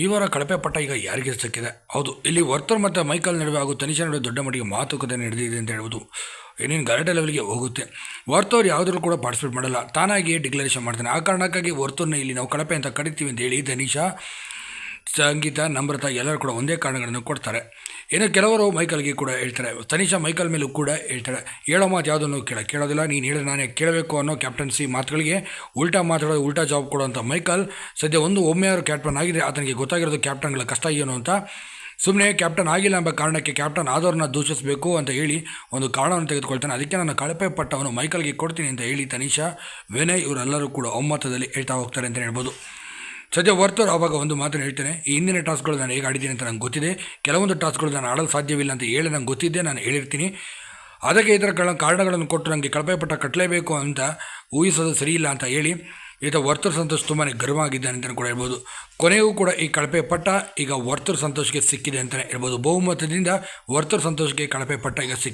ಈ ವಾರ ಕಳಪೆ ಪಟ್ಟ ಈಗ ಯಾರಿಗೆ ಸಿಕ್ಕಿದೆ? ಹೌದು, ಇಲ್ಲಿ ವರ್ತರ್ ಮತ್ತು ಮೈಕಲ್ ನಡುವೆ ಹಾಗೂ ತನಿಷಾ ನಡುವೆ ದೊಡ್ಡ ಮಟ್ಟಿಗೆ ಮಾತುಕತೆ ನಡೆದಿದೆ ಅಂತ ಹೇಳ್ಬೋದು ಏನೇನು ಗಲಾಟೆ ಲೆವೆಲ್ಗೆ ಹೋಗುತ್ತೆ? ವರ್ತವ್ರು ಯಾವುದ್ರೂ ಕೂಡ ಪಾರ್ಟಿಸಿಪೇಟ್ ಮಾಡಲ್ಲ. ತಾನಾಗಿಯೇ ಡಿಕ್ಲರೇಷನ್ ಮಾಡ್ತಾನೆ. ಆ ಕಾರಣಕ್ಕಾಗಿ ವರ್ತೂರ್ನ ಇಲ್ಲಿ ನಾವು ಕಳಪೆ ಅಂತ ಕರಿತೀವಿ ಅಂತ ಹೇಳಿ ತನಿಷಾ ಸಂಗೀತ, ನಮ್ರತ ಎಲ್ಲರೂ ಕೂಡ ಒಂದೇ ಕಾರಣಗಳನ್ನು ಕೊಡ್ತಾರೆ. ಏನೋ ಕೆಲವರು ಮೈಕಲ್ಗೆ ಕೂಡ ಹೇಳ್ತಾರೆ, ತನಿಷಾ ಮೈಕಲ್ ಮೇಲೂ ಕೂಡ ಹೇಳ್ತಾರೆ, ಹೇಳೋ ಮಾತು ಯಾವುದನ್ನು ಕೇಳ, ಕೇಳೋದಿಲ್ಲ, ನೀನು ಹೇಳಿದ್ರೆ ನಾನೇ ಕೇಳಬೇಕು ಅನ್ನೋ ಕ್ಯಾಪ್ಟನ್ಸಿ ಮಾತುಗಳಿಗೆ ಉಲ್ಟಾ ಮಾತಾಡೋದು, ಉಲ್ಟಾ ಜಾಬ್ ಕೊಡುವಂಥ ಮೈಕಲ್ ಸದ್ಯ ಒಂದು ಒಮ್ಮೆ ಅವರು ಕ್ಯಾಪ್ಟನ್ ಆಗಿದೆ, ಆತನಿಗೆ ಗೊತ್ತಾಗಿರೋದು ಕ್ಯಾಪ್ಟನ್ಗಳ ಕಷ್ಟ ಏನು ಅಂತ. ಸುಮ್ಮನೆ ಕ್ಯಾಪ್ಟನ್ ಆಗಿಲ್ಲ ಎಂಬ ಕಾರಣಕ್ಕೆ ಕ್ಯಾಪ್ಟನ್ ಆದವ್ರನ್ನ ದೂಷಿಸಬೇಕು ಅಂತ ಹೇಳಿ ಒಂದು ಕಾರಣವನ್ನು ತೆಗೆದುಕೊಳ್ತಾನೆ. ಅದಕ್ಕೆ ನಾನು ಕಳಪೆ ಪಟ್ಟವನ್ನು ಮೈಕಲ್ಗೆ ಕೊಡ್ತೀನಿ ಅಂತ ಹೇಳಿ ತನಿಷಾ ವಿನಯ್ ಇವರೆಲ್ಲರೂ ಕೂಡ ಒಮ್ಮತದಲ್ಲಿ ಹೇಳ್ತಾ ಹೋಗ್ತಾರೆ ಅಂತ ಹೇಳ್ಬೋದು. ಸದ್ಯ ವರ್ತರ್ ಆವಾಗ ಒಂದು ಮಾತನ್ನು ಹೇಳ್ತೇನೆ. ಈ ಹಿಂದಿನ ಟಾಸ್ಕ್ಗಳು ನಾನು ಹೇಗೆ ಆಡಿದ್ದೀನಿ ಅಂತ ನಂಗೆ ಗೊತ್ತಿದೆ. ಕೆಲವೊಂದು ಟಾಸ್ಕ್ಗಳು ನಾನು ಆಡಲು ಸಾಧ್ಯವಿಲ್ಲ ಅಂತ ಹೇಳಿ ನಂಗೆ ಗೊತ್ತಿದ್ದೆ ನಾನು ಹೇಳಿರ್ತೀನಿ. ಅದಕ್ಕೆ ಇದರ ಕಾರಣಗಳನ್ನು ಕೊಟ್ಟು ನನಗೆ ಕಳಪೆ ಪಟ್ಟ ಕಟ್ಟಲೇಬೇಕು ಅಂತ ಊಹಿಸೋದು ಸರಿಯಿಲ್ಲ ಅಂತ ಹೇಳಿ ಈತ ವರ್ತರ್ ಸಂತೋಷ್ ತುಂಬಾ ಗರ್ವ ಆಗಿದ್ದಾನೆ ಅಂತಲೇ ಕೂಡ ಹೇಳ್ಬೋದು. ಕೊನೆಗೂ ಕೂಡ ಈ ಕಳಪೆ ಪಟ್ಟ ಈಗ ವರ್ತರ್ ಸಂತೋಷ್ಗೆ ಸಿಕ್ಕಿದೆ ಅಂತಲೇ ಹೇಳ್ಬೋದು. ಬಹುಮತದಿಂದ ವರ್ತರ್ ಸಂತೋಷಕ್ಕೆ ಕಳಪೆ ಪಟ್ಟ ಈಗ ಸಿಕ್ಕಿದೆ